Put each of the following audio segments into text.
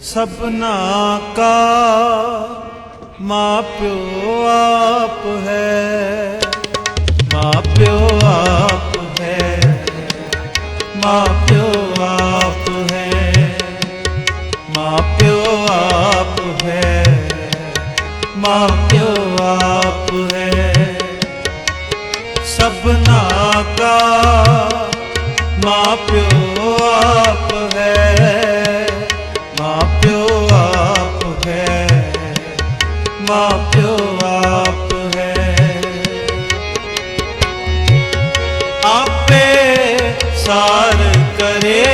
ਸਭਨਾ ਕਾ ਮਾਪਿਓ ਆਪ ਹੈ। ਮਾਪਿਓ ਆਪ ਹੈ। ਮਾਪਿਓ ਆਪ ਹੈ। ਮਾਪਿਓ ਆਪ ਹੈ। ਮਾਪਿਓ ਆਪ ਹੈ ਮਾਪਿਓ ਆਪ ਹੈ। ਆਪੇ ਸਾਰ ਕਰੇ।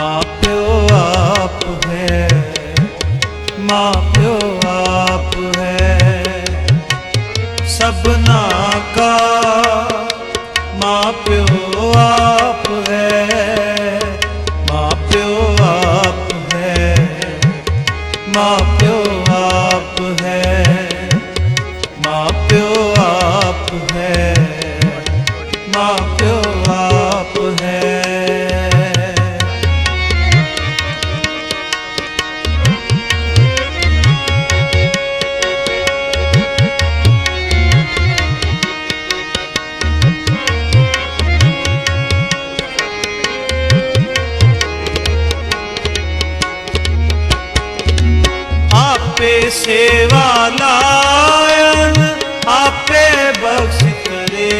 ਮਾਪਿਓ ਆਪ ਹੈ ਮਾਪਿਓ ਆਪ ਸੇਵਾ ਲਾਇਨ ਆਪੇ ਬਖਸ਼ ਕਰੇ।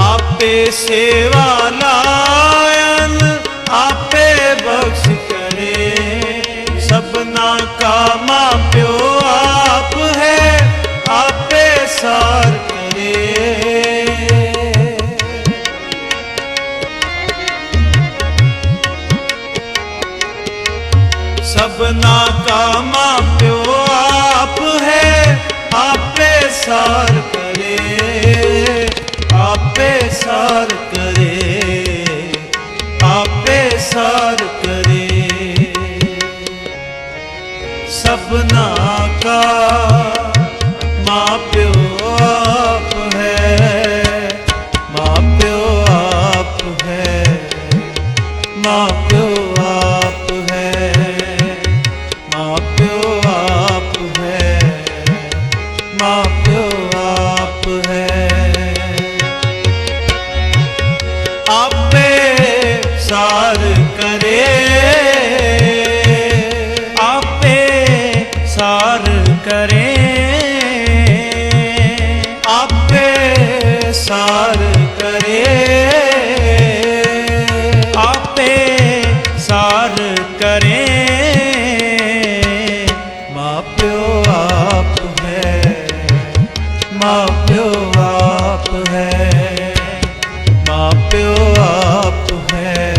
ਆਪੇ ਸੇਵਾ ਲਾਇਨ ਆਪੇ ਬਖਸ਼ ਕਰੇ। ਸਭਨਾ ਕਾ ਮਾਪਿਓ ਸਭਨਾ ਕਾ ਮਾਪਿਓ ਆਪ ਹੈ, ਆਪੇ ਸਾਰ ਕਰੇ, ਆਪੇ ਸਾਰ ਕਰੇ, ਆਪੇ ਸਾਰ ਕਰੇ। ਸਭਨਾ ਕਾ ਆਪ ਹੈ ਮਾਪਿਓ ਆਪ ਹੈ ਆਪੇ ਸਾਰ ਕਰੇ ਆਪੇ ਸਾਰ ਕਰੇ ਆਪੇ ਸਾਰ ਕਰੇ ਮਾਪਿਓ ਆਪ ਹੈ। ਮਾਂ ਪਿਓ ਆਪ ਹੈ।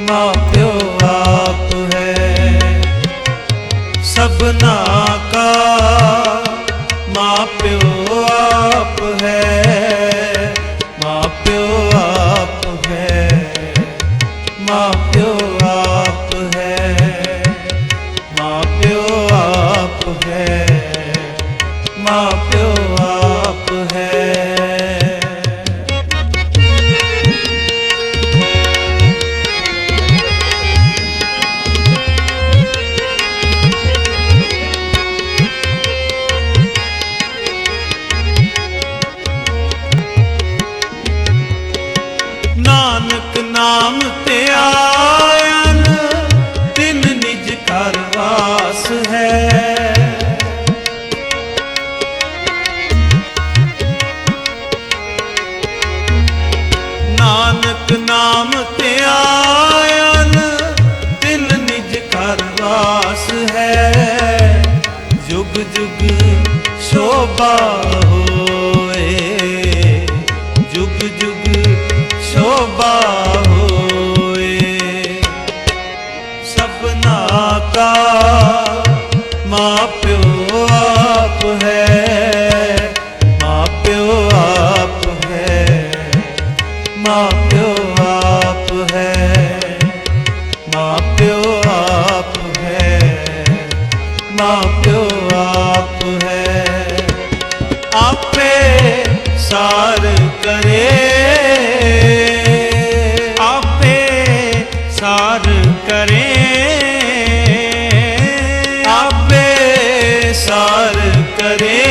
ਮਾਪਿਓ ਆਪ ਹੈ। ਸਭਨਾ ਕਾ ਮਾਂ ਪਿਓ ਆਪ ਹੈ। ਮਾਂ ਪਿਓ ਆਪ ਹੈ। ਮਾਂ ਪਿਓ ਆਪ ਹੈ। ਨਾਨਕ ਨਾਮ ਤੇ ਆਇਨ ਨਾਨਕ ਨਾਮ ਤੇ ਆਇਨ ਤਿਨ ਨਿਜ ਘਰ ਵਾਸ ਹੈ। ਜੁਗ ਜੁਗ ਸ਼ੋਭਾ ਹੋਏ। ਜੁਗ ਜੁਗ ਸ਼ੋਭਾ ਹੋਏ। ਸਭਨਾ ਕਾ ਮਾਂ ਪਿਓ ਆਪ ਹੈ। ਮਾਂ ਪਿਓ ਆਪ ਹੈ। ਮਾਂ ਪਿਓ ਆਪ ਹੈ ਮਾਂ ਪਿਓ ਆਪ ਹੈ ਮਾਂ ਪਿਓ ਆਪ ਹੈ। ਆਪੇ ਸਾਰ ਕਰੇ, ਆਪੇ ਸਾਰ ਕਰੇ। ਆਪੇ ਸਾਰ ਕਰੇ।